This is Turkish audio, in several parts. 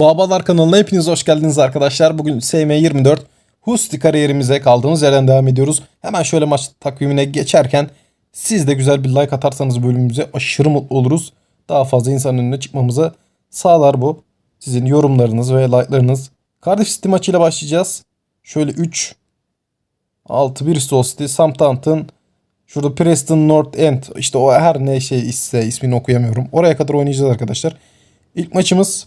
Babalar kanalına hepiniz hoş geldiniz arkadaşlar. Bugün SM24 Husti kariyerimize kaldığımız yerden devam ediyoruz. Hemen şöyle maç takvimine geçerken siz de güzel bir like atarsanız bölümümüze aşırı mutlu oluruz. Daha fazla insanın önüne çıkmamızı sağlar bu. Sizin yorumlarınız ve like'larınız. Cardiff City maçıyla başlayacağız. Şöyle 3 6 Bristol City, Southampton, Şurada Preston North End işte o her ne şey ise ismini okuyamıyorum. Oraya kadar oynayacağız arkadaşlar. İlk maçımız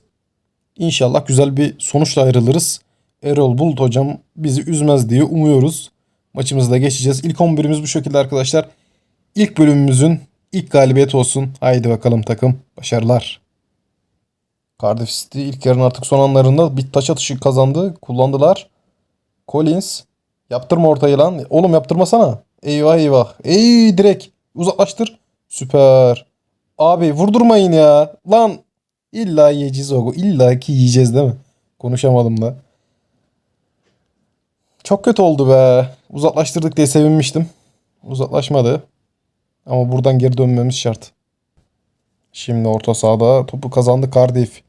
inşallah güzel bir sonuçla ayrılırız. Erol Bulut hocam bizi üzmez diye umuyoruz. Maçımızda geçeceğiz. İlk 11'imiz bu şekilde arkadaşlar. İlk bölümümüzün ilk galibiyet olsun. Haydi bakalım takım. Başarılar. Cardiff City ilk yarın artık son anlarında bir taç atışı kazandı. Kullandılar. Collins. Yaptırma ortayı lan. Oğlum yaptırmasana. Eyvah eyvah. Ey direkt uzaklaştır. Süper. Abi vurdurmayın ya. Lan illa yiyeceğiz o. İlla ki yiyeceğiz değil mi? Konuşamadım da. Çok kötü oldu be. Uzaklaştırdık diye sevinmiştim. Uzaklaşmadı. Ama buradan geri dönmemiz şart. Şimdi orta sahada topu kazandı Cardiff.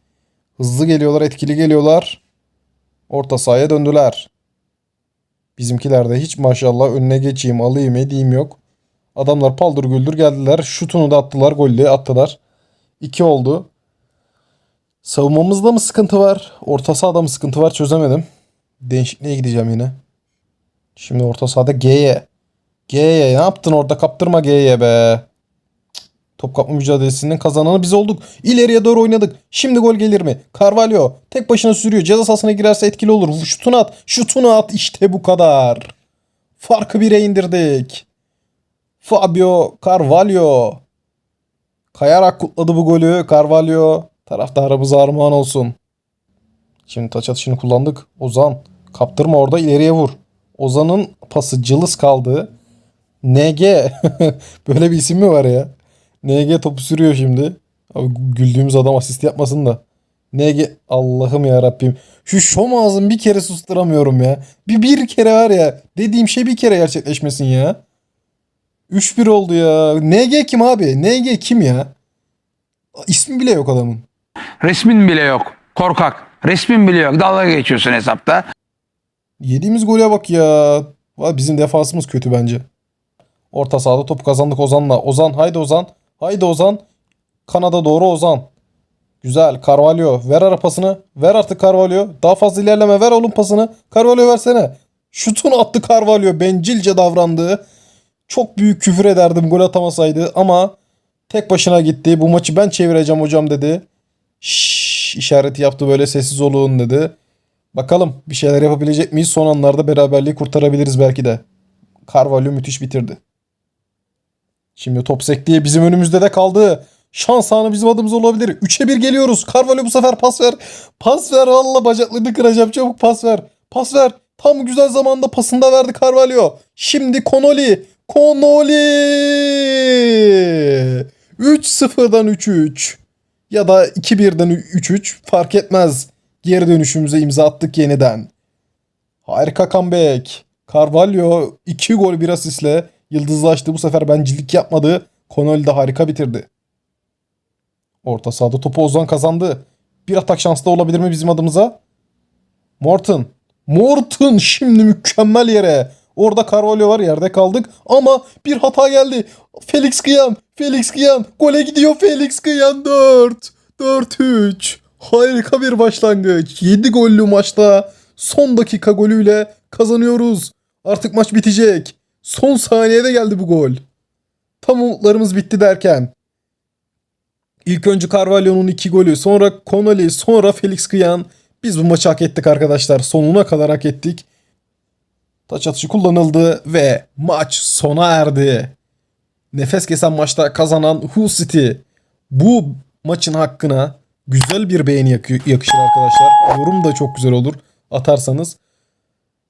Hızlı geliyorlar, etkili geliyorlar. Orta sahaya döndüler. Bizimkiler de hiç maşallah önüne geçeyim, alayım, edeyim yok. Adamlar paldır güldür geldiler. Şutunu da attılar, golü attılar. 2 oldu. Savunmamızda mı sıkıntı var? Orta sahada mı sıkıntı var çözemedim. Değişikliğe gideceğim yine. Şimdi orta sahada G'ye. G'ye ne yaptın orada kaptırma G'ye be. Top kapma mücadelesinin kazananı biz olduk. İleriye doğru oynadık. Şimdi gol gelir mi? Carvalho tek başına sürüyor. Ceza sahasına girerse etkili olur. Şutunu at. Şutunu at. İşte bu kadar. Farkı bire indirdik. Fabio Carvalho. Kayarak kutladı bu golü. Carvalho. Taraftarımıza armağan olsun. Şimdi taç atışını kullandık. Ozan. Kaptırma orada ileriye vur. Ozan'ın pası cılız kaldı. NG. Böyle bir isim mi var ya? NG topu sürüyor şimdi. Abi güldüğümüz adam asist yapmasın da. NG Allah'ım ya Rabbim. Şu şom ağzını bir kere susturamıyorum ya. Bir bir kere var ya. Dediğim şey bir kere gerçekleşmesin ya. 3-1 oldu ya. NG kim abi? NG kim ya? İsmi bile yok adamın. Resmin bile yok. Korkak. Resmin bile yok. Dalga geçiyorsun hesapta. Yediğimiz gole bak ya. Bizim defansımız kötü bence. Orta sahada topu kazandık Ozan'la. Ozan haydi Ozan. Haydi Ozan. Kanada doğru Ozan. Güzel. Carvalho. Ver ara pasını. Ver artık Carvalho. Daha fazla ilerleme. Ver oğlum pasını. Carvalho versene. Şutunu attı Carvalho. Bencilce davrandı. Çok büyük küfür ederdim gol atamasaydı ama tek başına gitti. Bu maçı ben çevireceğim hocam dedi. Şşş işareti yaptı böyle sessiz olun dedi. Bakalım bir şeyler yapabilecek miyiz? Son anlarda beraberliği kurtarabiliriz belki de. Carvalho müthiş bitirdi. Şimdi top sektiği bizim önümüzde de kaldı. Şans anı bizim adımız olabilir. 3'e 1 geliyoruz. Carvalho bu sefer pas ver. Pas ver valla bacaklarını kıracağım. Çabuk pas ver. Pas ver. Tam güzel zamanda pasını da verdi Carvalho. Şimdi Konoli. Konoli. 3-0'dan 3-3. Ya da 2-1'den 3-3 fark etmez. Geri dönüşümüze imza attık yeniden. Harika comeback. Carvalho 2 gol 1 asistle yıldızlaştı. Bu sefer bencillik yapmadı. Konoli de harika bitirdi. Orta sahada topu Ozan kazandı. Bir atak şansı da olabilir mi bizim adımıza? Morton. Morton şimdi mükemmel yere. Orada Carvalho var yerde kaldık ama bir hata geldi. Felix Kıyan. Felix Kıyan. Gole gidiyor Felix Kıyan 4. 4-3. Harika bir başlangıç. 7 gollü maçta son dakika golüyle kazanıyoruz. Artık maç bitecek. Son saniyede geldi bu gol. Tam umutlarımız bitti derken. İlk önce Carvalho'nun 2 golü, sonra Connolly, sonra Felix Kıyan. Biz bu maçı hak ettik arkadaşlar. Sonuna kadar hak ettik. Taç atışı kullanıldı ve maç sona erdi. Nefes kesen maçta kazanan Hull City. Bu maçın hakkına güzel bir beğeni yakı- yakışır arkadaşlar. Yorum da çok güzel olur atarsanız.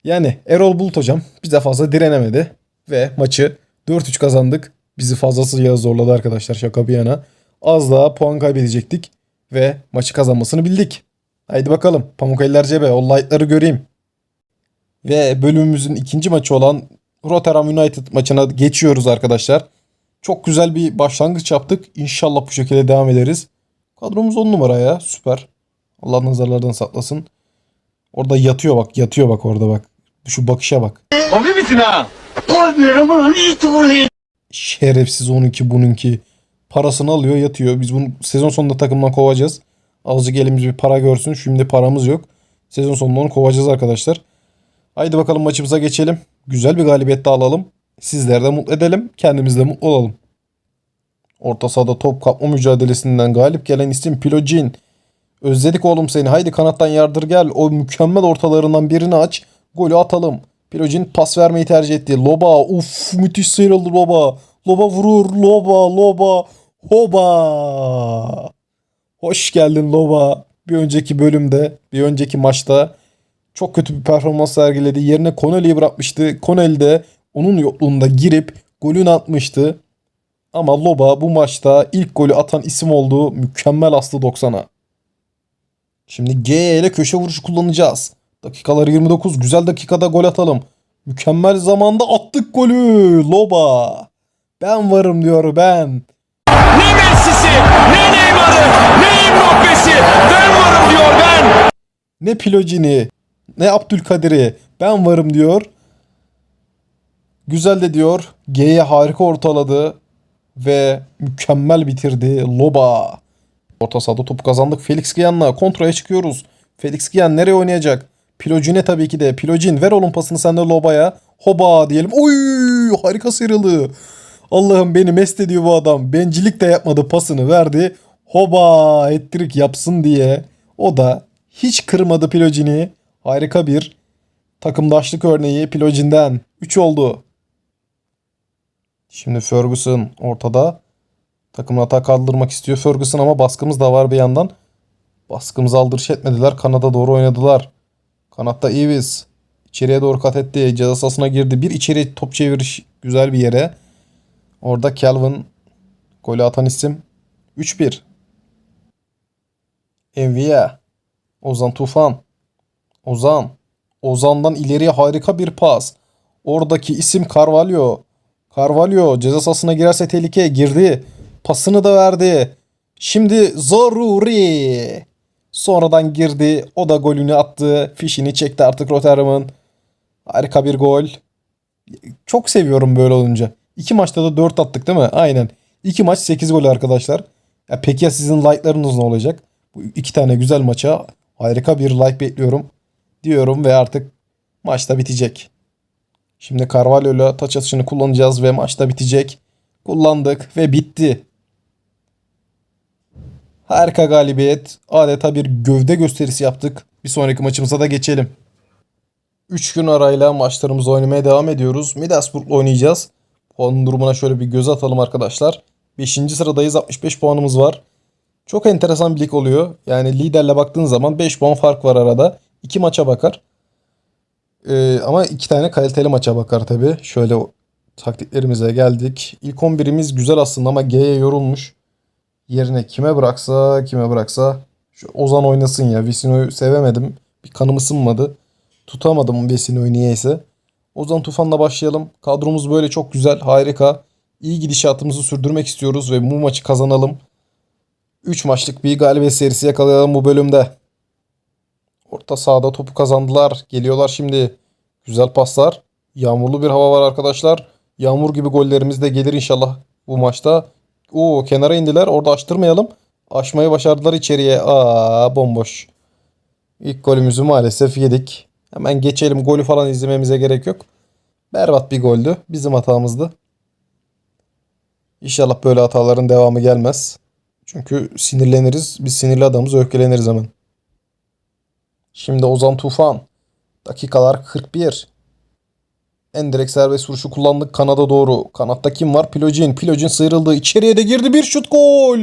Yani Erol Bulut hocam bize fazla direnemedi ve maçı 4-3 kazandık. Bizi fazlasıyla zorladı arkadaşlar şaka bir yana. Az daha puan kaybedecektik ve maçı kazanmasını bildik. Haydi bakalım pamuk eller cebe o light'ları göreyim. Ve bölümümüzün ikinci maçı olan Rotterdam United maçına geçiyoruz arkadaşlar. Çok güzel bir başlangıç yaptık. İnşallah bu şekilde devam ederiz. Kadromuz 10 numara ya süper. Allah nazarlardan saklasın. Orada yatıyor bak. Yatıyor bak orada bak. Şu bakışa bak. Komik misin ha? Şerefsiz onunki bununki. Parasını alıyor yatıyor. Biz bunu sezon sonunda takımdan kovacağız. Azıcık elimiz bir para görsün. Şimdi paramız yok. Sezon sonunda onu kovacağız arkadaşlar. Haydi bakalım maçımıza geçelim. Güzel bir galibiyet de alalım. Sizleri de mutlu edelim. Kendimiz de mutlu olalım. Orta sahada top kapma mücadelesinden galip gelen isim Pilojin. Özledik oğlum seni. Haydi kanattan yardır gel. O mükemmel ortalarından birini aç. Golü atalım. Pilojin pas vermeyi tercih etti. Loba. Uf müthiş sıyrıldı Loba. Loba vurur. Loba. Loba. Hoba. Hoş geldin Loba. Bir önceki bölümde, bir önceki maçta çok kötü bir performans sergiledi. Yerine Connelly'yi bırakmıştı. Connelly de onun yokluğunda girip golünü atmıştı. Ama Loba bu maçta ilk golü atan isim oldu. Mükemmel aslı 90'a. Şimdi G ile köşe vuruşu kullanacağız. Dakikalar 29. Güzel dakikada gol atalım. Mükemmel zamanda attık golü. Loba. Ben varım diyor ben. Ne Messi'si, ne Neymar'ı, ne Mbappe'si. Ben varım diyor ben. Ne Pilocini, ne Abdülkadir'i. Ben varım diyor. Güzel de diyor. G'ye harika ortaladı. Ve mükemmel bitirdi. Loba. Orta sahada topu kazandık. Felix Gian'la kontraya çıkıyoruz. Felix Gian nereye oynayacak? Pilocine tabii ki de. Pilocin ver oğlum pasını sen de Loba'ya. Hoba diyelim. Oy harika sıyrıldı. Allah'ım beni mest ediyor bu adam. Bencilik de yapmadı pasını verdi. Hoba ettirik yapsın diye. O da hiç kırmadı Pilocini. Harika bir takımdaşlık örneği Pilocinden. 3 oldu. Şimdi Ferguson ortada. Takımını atağa kaldırmak istiyor Ferguson ama baskımız da var bir yandan. Baskımızı aldırış etmediler. Kanada doğru oynadılar. Kanatta Eves. içeriye doğru kat etti. Ceza sahasına girdi. Bir içeri top çeviriş güzel bir yere. Orada Calvin golü atan isim. 3-1. Envia. Ozan Tufan. Ozan. Ozan'dan ileriye harika bir pas. Oradaki isim Carvalho. Carvalho ceza sahasına girerse tehlikeye girdi. Pasını da verdi. Şimdi Zaruri. Sonradan girdi. O da golünü attı. Fişini çekti artık Rotterdam'ın. Harika bir gol. Çok seviyorum böyle olunca. İki maçta da 4 attık değil mi? Aynen. İki maç 8 gol arkadaşlar. Ya peki ya sizin like'larınız ne olacak? Bu iki tane güzel maça harika bir like bekliyorum. Diyorum ve artık maçta bitecek. Şimdi Carvalho'yla taç atışını kullanacağız ve maçta bitecek. Kullandık ve bitti. Harika galibiyet. Adeta bir gövde gösterisi yaptık. Bir sonraki maçımıza da geçelim. 3 gün arayla maçlarımızı oynamaya devam ediyoruz. Middlesbrough'la oynayacağız. Puan durumuna şöyle bir göz atalım arkadaşlar. 5. sıradayız 65 puanımız var. Çok enteresan bir lig oluyor. Yani liderle baktığın zaman 5 puan fark var arada. 2 maça bakar. Ee, ama 2 tane kaliteli maça bakar tabi. Şöyle taktiklerimize geldik. İlk 11'imiz güzel aslında ama G'ye yorulmuş. Yerine kime bıraksa kime bıraksa. Şu Ozan oynasın ya. Visino'yu sevemedim. Bir kanım ısınmadı. Tutamadım Vesino'yu niyeyse. Ozan Tufan'la başlayalım. Kadromuz böyle çok güzel, harika. İyi gidişatımızı sürdürmek istiyoruz ve bu maçı kazanalım. 3 maçlık bir galibiyet serisi yakalayalım bu bölümde. Orta sahada topu kazandılar. Geliyorlar şimdi. Güzel paslar. Yağmurlu bir hava var arkadaşlar. Yağmur gibi gollerimiz de gelir inşallah bu maçta. Oo kenara indiler. Orada açtırmayalım. Aşmayı başardılar içeriye. Aa bomboş. İlk golümüzü maalesef yedik. Hemen geçelim. Golü falan izlememize gerek yok. Berbat bir goldü. Bizim hatamızdı. İnşallah böyle hataların devamı gelmez. Çünkü sinirleniriz. Biz sinirli adamız öfkeleniriz hemen. Şimdi Ozan Tufan. Dakikalar 41. En direkt serbest vuruşu kullandık kanada doğru. Kanatta kim var? Pilojin. Pilojin sıyrıldı. İçeriye de girdi bir şut gol.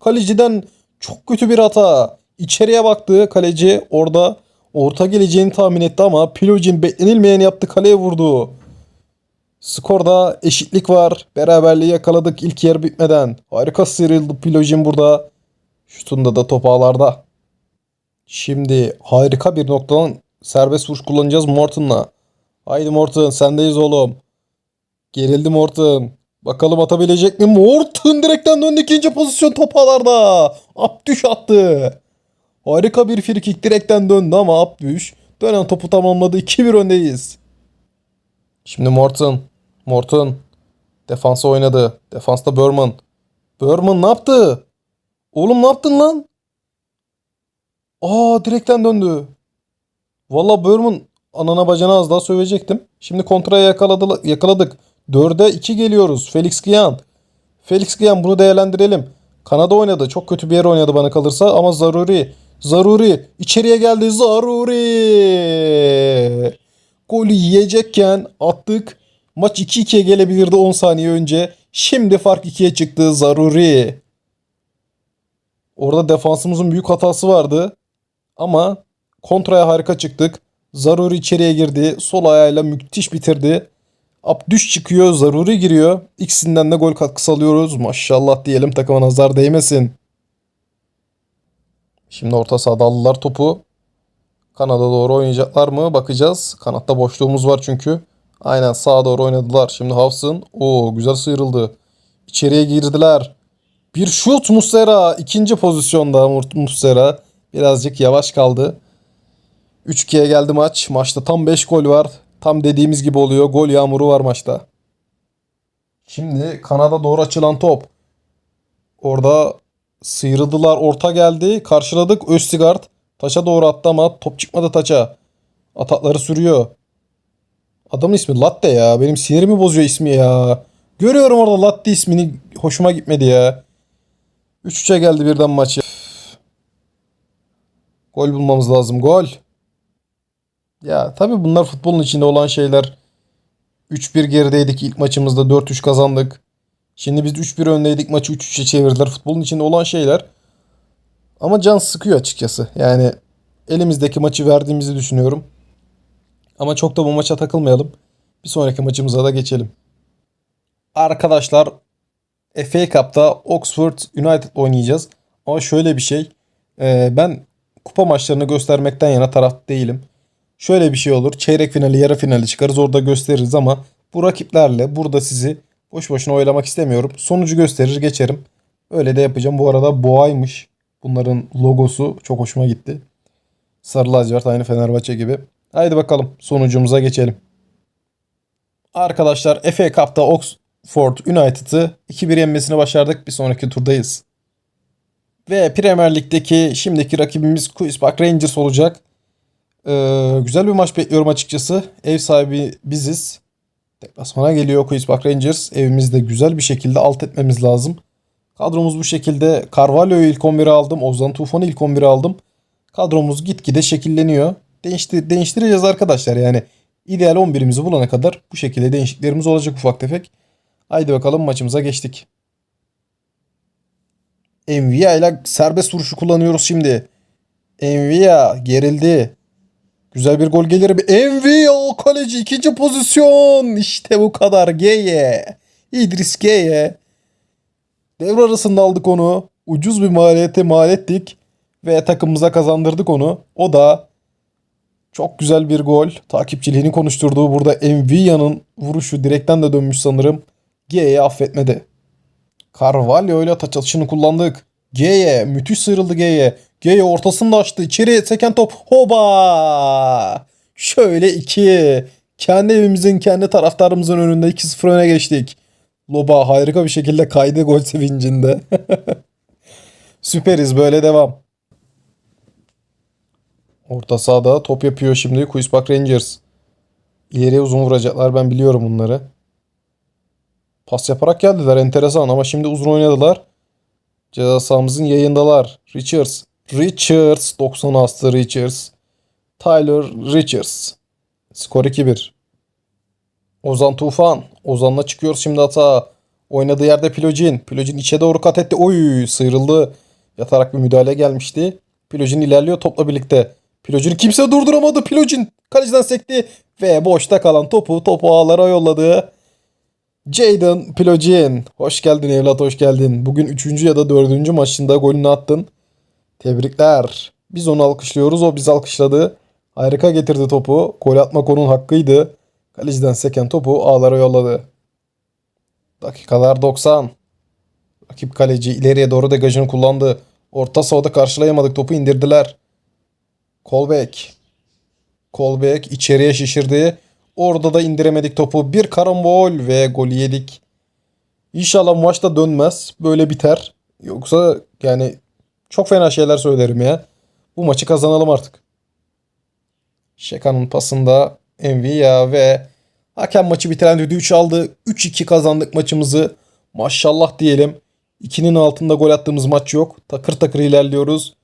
Kaleciden çok kötü bir hata. İçeriye baktı kaleci orada orta geleceğini tahmin etti ama Pilojin beklenilmeyen yaptı kaleye vurdu. Skorda eşitlik var. Beraberliği yakaladık ilk yer bitmeden. Harika sıyrıldı Pilojin burada. Şutunda da top ağlarda. Şimdi harika bir noktadan serbest vuruş kullanacağız Morton'la. Haydi Morton sendeyiz oğlum. Gerildi Morton. Bakalım atabilecek mi? Morton direkten döndü ikinci pozisyon top ağlarda. Abdüş attı. Harika bir frikik direkten döndü ama Abdüş dönen topu tamamladı. 2-1 öndeyiz. Şimdi Morton. Morton. Defansa oynadı. Defansta Burman. Burman ne yaptı? Oğlum ne yaptın lan? Aa direkten döndü. Valla Burman anana bacana az daha sövecektim. Şimdi kontraya yakaladı, yakaladık. 4'e 2 geliyoruz. Felix Gian. Felix Gian bunu değerlendirelim. Kanada oynadı. Çok kötü bir yer oynadı bana kalırsa ama zaruri. Zaruri. İçeriye geldi. Zaruri. Golü yiyecekken attık. Maç 2-2'ye gelebilirdi 10 saniye önce. Şimdi fark 2'ye çıktı. Zaruri. Orada defansımızın büyük hatası vardı. Ama kontraya harika çıktık. Zaruri içeriye girdi. Sol ayağıyla müthiş bitirdi. Abdüş çıkıyor. Zaruri giriyor. İkisinden de gol katkısı alıyoruz. Maşallah diyelim takıma nazar değmesin. Şimdi orta sahada aldılar topu. Kanada doğru oynayacaklar mı? Bakacağız. Kanatta boşluğumuz var çünkü. Aynen sağa doğru oynadılar. Şimdi Hafsın. Oo güzel sıyrıldı. İçeriye girdiler. Bir şut Muslera. ikinci pozisyonda Muslera. Birazcık yavaş kaldı. 3-2'ye geldi maç. Maçta tam 5 gol var. Tam dediğimiz gibi oluyor. Gol yağmuru var maçta. Şimdi Kanada doğru açılan top. Orada sıyrıldılar. Orta geldi. Karşıladık. Östigard. Taça doğru attı ama top çıkmadı taça. Atakları sürüyor. Adamın ismi Latte ya. Benim sinirimi bozuyor ismi ya. Görüyorum orada Latte ismini. Hoşuma gitmedi ya. 3-3'e geldi birden maç. Gol bulmamız lazım. Gol. Ya tabii bunlar futbolun içinde olan şeyler. 3-1 gerideydik ilk maçımızda 4-3 kazandık. Şimdi biz 3-1 öndeydik maçı 3-3'e çevirdiler. Futbolun içinde olan şeyler. Ama can sıkıyor açıkçası. Yani elimizdeki maçı verdiğimizi düşünüyorum. Ama çok da bu maça takılmayalım. Bir sonraki maçımıza da geçelim. Arkadaşlar FA Cup'ta Oxford United oynayacağız. Ama şöyle bir şey. ben kupa maçlarını göstermekten yana taraf değilim. Şöyle bir şey olur. Çeyrek finali, yarı finali çıkarız. Orada gösteririz ama bu rakiplerle burada sizi boş boşuna oylamak istemiyorum. Sonucu gösterir geçerim. Öyle de yapacağım. Bu arada boğaymış. Bunların logosu çok hoşuma gitti. Sarı lacivert aynı Fenerbahçe gibi. Haydi bakalım sonucumuza geçelim. Arkadaşlar FA Cup'ta Oxford United'ı 2-1 yenmesini başardık. Bir sonraki turdayız. Ve Premier Lig'deki şimdiki rakibimiz Queen's Park Rangers olacak. Ee, güzel bir maç bekliyorum açıkçası. Ev sahibi biziz. Deplasmana geliyor Queen's Park Rangers. Evimizde güzel bir şekilde alt etmemiz lazım. Kadromuz bu şekilde. Carvalho'yu ilk 11'e aldım. Ozan Tufan'ı ilk 11'e aldım. Kadromuz gitgide şekilleniyor. Değiştir değiştireceğiz arkadaşlar yani. ideal 11'imizi bulana kadar bu şekilde değişikliklerimiz olacak ufak tefek. Haydi bakalım maçımıza geçtik. Envia ile serbest vuruşu kullanıyoruz şimdi. Envia gerildi. Güzel bir gol gelir. mi? Envia kaleci ikinci pozisyon. İşte bu kadar. Geye. İdris Geye. Devre arasında aldık onu. Ucuz bir maliyete mal ettik. Ve takımımıza kazandırdık onu. O da çok güzel bir gol. Takipçiliğini konuşturduğu burada Envia'nın vuruşu direkten de dönmüş sanırım. G'ye affetmedi. Carvalho ile taç atışını kullandık. G'ye müthiş sıyrıldı G'ye. G'ye ortasını da açtı. İçeriye seken top. Hoba! Şöyle iki. Kendi evimizin kendi taraftarımızın önünde 2-0 öne geçtik. Loba harika bir şekilde kaydı gol sevincinde. Süperiz böyle devam. Orta sahada top yapıyor şimdi Queen's Park Rangers. İleriye uzun vuracaklar ben biliyorum bunları. Pas yaparak geldiler enteresan ama şimdi uzun oynadılar. Ceza sahamızın yayındalar. Richards. Richards 90 astı Richards. Tyler Richards. Skor 2-1. Ozan Tufan. Ozan'la çıkıyor şimdi hata. Oynadığı yerde Pilojin. Pilojin içe doğru kat etti. Oy sıyrıldı. Yatarak bir müdahale gelmişti. Pilojin ilerliyor topla birlikte. Pilojin'i kimse durduramadı. Pilojin kaleciden sekti. Ve boşta kalan topu topu ağlara yolladı. Jadon Pilojin. Hoş geldin evlat hoş geldin. Bugün 3. ya da 4. maçında golünü attın. Tebrikler. Biz onu alkışlıyoruz. O bizi alkışladı. Harika getirdi topu. Gol atmak onun hakkıydı. Kaleciden seken topu ağlara yolladı. Dakikalar 90. Rakip kaleci ileriye doğru degajını kullandı. Orta sahada karşılayamadık. Topu indirdiler. Kolbek. Kolbek içeriye şişirdi. Orada da indiremedik topu. Bir karambol ve gol yedik. İnşallah maçta dönmez. Böyle biter. Yoksa yani çok fena şeyler söylerim ya. Bu maçı kazanalım artık. Şekan'ın pasında Envia ve hakem maçı bitiren düdüğü çaldı. 3-2 kazandık maçımızı. Maşallah diyelim. 2'nin altında gol attığımız maç yok. Takır takır ilerliyoruz.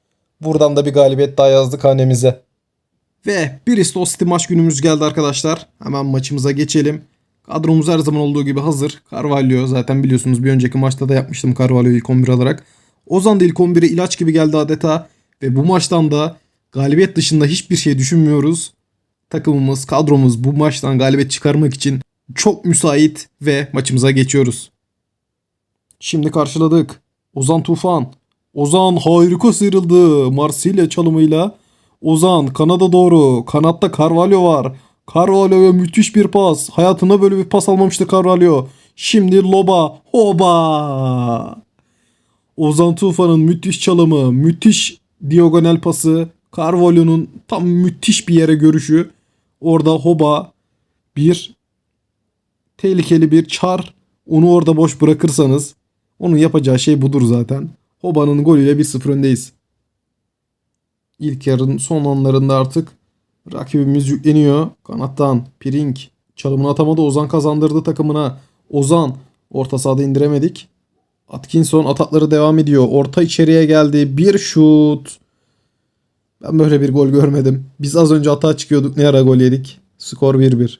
Buradan da bir galibiyet daha yazdık hanemize. Ve Bristol City maç günümüz geldi arkadaşlar. Hemen maçımıza geçelim. Kadromuz her zaman olduğu gibi hazır. Carvalho zaten biliyorsunuz bir önceki maçta da yapmıştım Carvalho'yu ilk 11 alarak. Ozan da ilk 11'e ilaç gibi geldi adeta. Ve bu maçtan da galibiyet dışında hiçbir şey düşünmüyoruz. Takımımız, kadromuz bu maçtan galibiyet çıkarmak için çok müsait ve maçımıza geçiyoruz. Şimdi karşıladık. Ozan Tufan. Ozan harika sıyrıldı. Marsilya çalımıyla. Ozan kanada doğru. Kanatta Carvalho var. Carvalho'ya müthiş bir pas. Hayatında böyle bir pas almamıştı Carvalho. Şimdi Loba. Hoba. Ozan Tufan'ın müthiş çalımı. Müthiş diagonal pası. Carvalho'nun tam müthiş bir yere görüşü. Orada Hoba bir tehlikeli bir çar. Onu orada boş bırakırsanız onun yapacağı şey budur zaten. Hoba'nın golüyle 1-0 öndeyiz. İlk yarının son anlarında artık rakibimiz yükleniyor. Kanattan Pring çalımını atamadı. Ozan kazandırdı takımına. Ozan orta sahada indiremedik. Atkinson atakları devam ediyor. Orta içeriye geldi. Bir şut. Ben böyle bir gol görmedim. Biz az önce atağa çıkıyorduk. Ne ara gol yedik? Skor 1-1.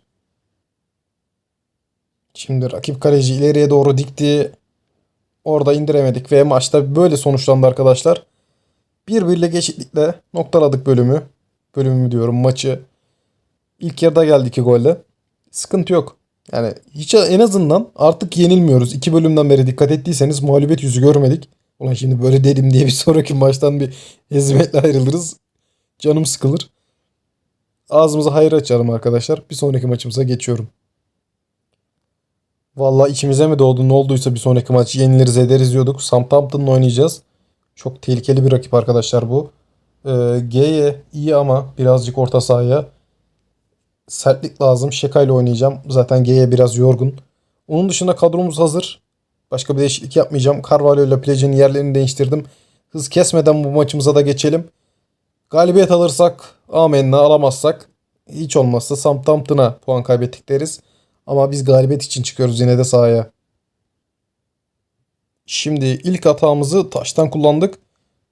Şimdi rakip kaleci ileriye doğru dikti. Orada indiremedik ve maçta böyle sonuçlandı arkadaşlar. Bir birlik eşitlikle noktaladık bölümü. Bölümümü diyorum maçı. İlk yarıda geldi iki golle. Sıkıntı yok. Yani hiç en azından artık yenilmiyoruz. İki bölümden beri dikkat ettiyseniz mağlubiyet yüzü görmedik. Ulan şimdi böyle dedim diye bir sonraki maçtan bir hezimetle ayrılırız. Canım sıkılır. Ağzımıza hayır açarım arkadaşlar. Bir sonraki maçımıza geçiyorum. Vallahi içimize mi doğdu ne olduysa bir sonraki maç yeniliriz ederiz diyorduk. Southampton'la oynayacağız. Çok tehlikeli bir rakip arkadaşlar bu. Ee, G'ye iyi ama birazcık orta sahaya sertlik lazım. Şeka ile oynayacağım. Zaten G'ye biraz yorgun. Onun dışında kadromuz hazır. Başka bir değişiklik yapmayacağım. Carvalho ile Plaj'ın yerlerini değiştirdim. Hız kesmeden bu maçımıza da geçelim. Galibiyet alırsak amenna alamazsak hiç olmazsa Southampton'a puan kaybettik deriz. Ama biz galibiyet için çıkıyoruz yine de sahaya. Şimdi ilk hatamızı taştan kullandık.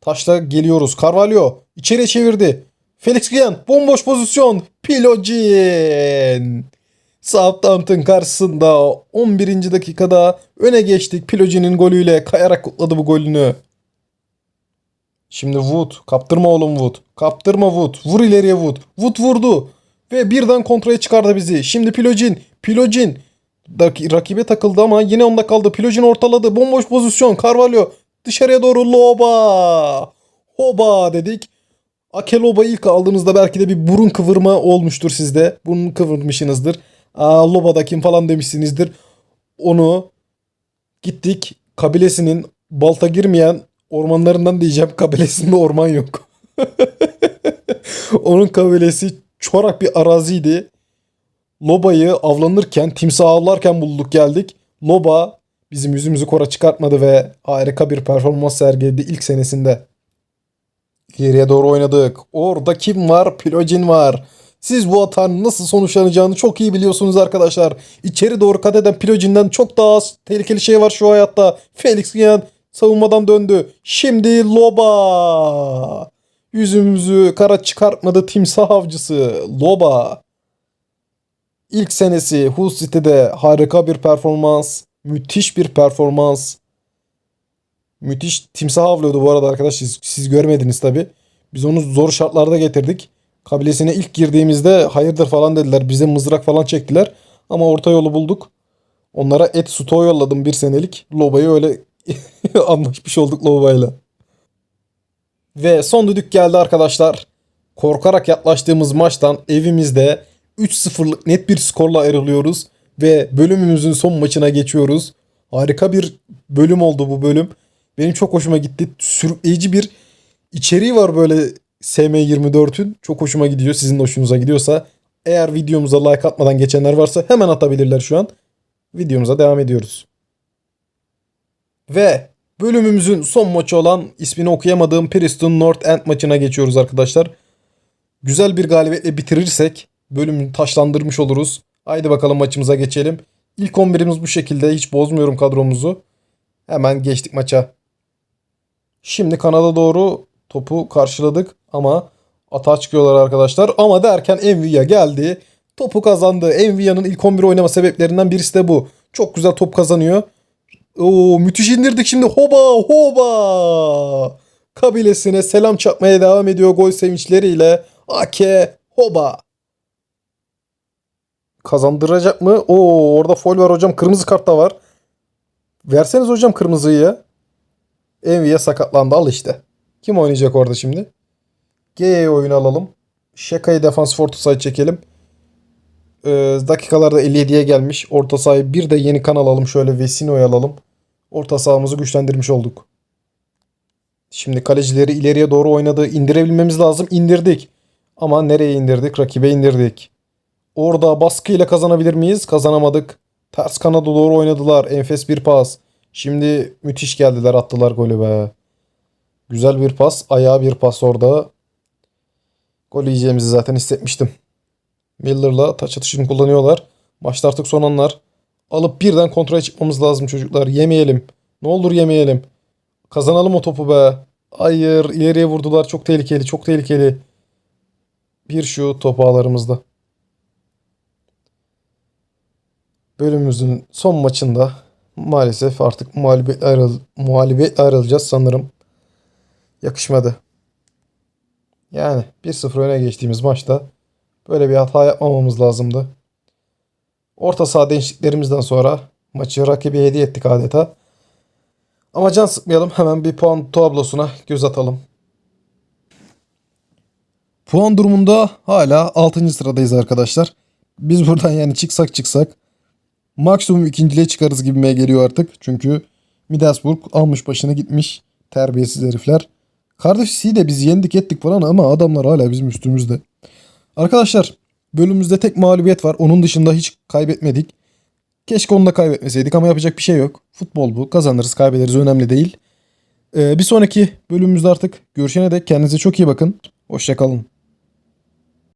Taşla geliyoruz. Carvalho içeri çevirdi. Felix Gian bomboş pozisyon. Pilojin. Southampton karşısında 11. dakikada öne geçtik. Pilojin'in golüyle kayarak kutladı bu golünü. Şimdi Wood. Kaptırma oğlum Wood. Kaptırma Wood. Vur ileriye Wood. Wood vurdu. Ve birden kontraya çıkardı bizi. Şimdi Pilojin. Pilojin. Rak- rakibe takıldı ama yine onda kaldı. Pilojin ortaladı. Bomboş pozisyon. Carvalho dışarıya doğru loba. Hoba dedik. Akeloba ilk aldığınızda belki de bir burun kıvırma olmuştur sizde. Burun kıvırmışsınızdır. Aa Loba da kim falan demişsinizdir. Onu gittik kabilesinin balta girmeyen ormanlarından diyeceğim. Kabilesinde orman yok. Onun kabilesi çorak bir araziydi. Loba'yı avlanırken, timsah avlarken bulduk geldik. Loba bizim yüzümüzü kora çıkartmadı ve harika bir performans sergiledi ilk senesinde. Geriye doğru oynadık. Orada kim var? Pilojin var. Siz bu hatanın nasıl sonuçlanacağını çok iyi biliyorsunuz arkadaşlar. İçeri doğru kat eden Pilojin'den çok daha az tehlikeli şey var şu hayatta. Felix Gian savunmadan döndü. Şimdi Loba. Yüzümüzü kara çıkartmadı timsah avcısı. Loba. İlk senesi Hull City'de harika bir performans. Müthiş bir performans. Müthiş timsah avlıyordu bu arada arkadaşlar. Siz, siz görmediniz tabi. Biz onu zor şartlarda getirdik. Kabilesine ilk girdiğimizde hayırdır falan dediler. Bize mızrak falan çektiler. Ama orta yolu bulduk. Onlara et stoğu yolladım bir senelik. Loba'yı öyle anlaşmış olduk Loba'yla. Ve son düdük geldi arkadaşlar. Korkarak yaklaştığımız maçtan evimizde 3-0'lık net bir skorla ayrılıyoruz. Ve bölümümüzün son maçına geçiyoruz. Harika bir bölüm oldu bu bölüm. Benim çok hoşuma gitti. Sürükleyici bir içeriği var böyle SM24'ün. Çok hoşuma gidiyor. Sizin de hoşunuza gidiyorsa eğer videomuza like atmadan geçenler varsa hemen atabilirler şu an. Videomuza devam ediyoruz. Ve bölümümüzün son maçı olan ismini okuyamadığım Preston North End maçına geçiyoruz arkadaşlar. Güzel bir galibiyetle bitirirsek bölümü taşlandırmış oluruz. Haydi bakalım maçımıza geçelim. İlk 11'imiz bu şekilde. Hiç bozmuyorum kadromuzu. Hemen geçtik maça. Şimdi kanada doğru topu karşıladık ama atağa çıkıyorlar arkadaşlar. Ama derken Envia geldi. Topu kazandı. Envia'nın ilk 11 oynama sebeplerinden birisi de bu. Çok güzel top kazanıyor. Oo müthiş indirdik şimdi. Hoba hoba. Kabilesine selam çakmaya devam ediyor gol sevinçleriyle. Ake hoba. Kazandıracak mı? Oo orada foul var hocam. Kırmızı kart da var. Verseniz hocam kırmızıyı ya. Sakatlandı al işte. Kim oynayacak orada şimdi? G'ye oyunu alalım. Şaka'yı defans fortu side çekelim. Ee, dakikalarda 57'ye gelmiş. Orta sahayı bir de yeni kan alalım. Şöyle Vesino'yu alalım. Orta sahamızı güçlendirmiş olduk. Şimdi kalecileri ileriye doğru oynadı. İndirebilmemiz lazım. İndirdik. Ama nereye indirdik? Rakibe indirdik. Orada baskıyla kazanabilir miyiz? Kazanamadık. Ters kanada doğru oynadılar. Enfes bir pas. Şimdi müthiş geldiler attılar golü be. Güzel bir pas. Ayağa bir pas orada. Gol yiyeceğimizi zaten hissetmiştim. Miller'la taç atışını kullanıyorlar. Maçta artık son anlar. Alıp birden kontrole çıkmamız lazım çocuklar. Yemeyelim. Ne olur yemeyelim. Kazanalım o topu be. Hayır ileriye vurdular. Çok tehlikeli. Çok tehlikeli. Bir şu top ağlarımızda. Bölümümüzün son maçında maalesef artık muhalibetle, ayrıl muhalibetle ayrılacağız sanırım. Yakışmadı. Yani 1-0 öne geçtiğimiz maçta böyle bir hata yapmamamız lazımdı. Orta saha değişikliklerimizden sonra maçı rakibe hediye ettik adeta. Ama can sıkmayalım hemen bir puan tablosuna göz atalım. Puan durumunda hala 6. sıradayız arkadaşlar. Biz buradan yani çıksak çıksak maksimum ikinciliğe çıkarız gibime geliyor artık. Çünkü Middlesbrough almış başına gitmiş terbiyesiz herifler. Cardiff de biz yendik ettik falan ama adamlar hala bizim üstümüzde. Arkadaşlar bölümümüzde tek mağlubiyet var. Onun dışında hiç kaybetmedik. Keşke onu da kaybetmeseydik ama yapacak bir şey yok. Futbol bu. Kazanırız kaybederiz önemli değil. Ee, bir sonraki bölümümüzde artık görüşene dek kendinize çok iyi bakın. Hoşçakalın.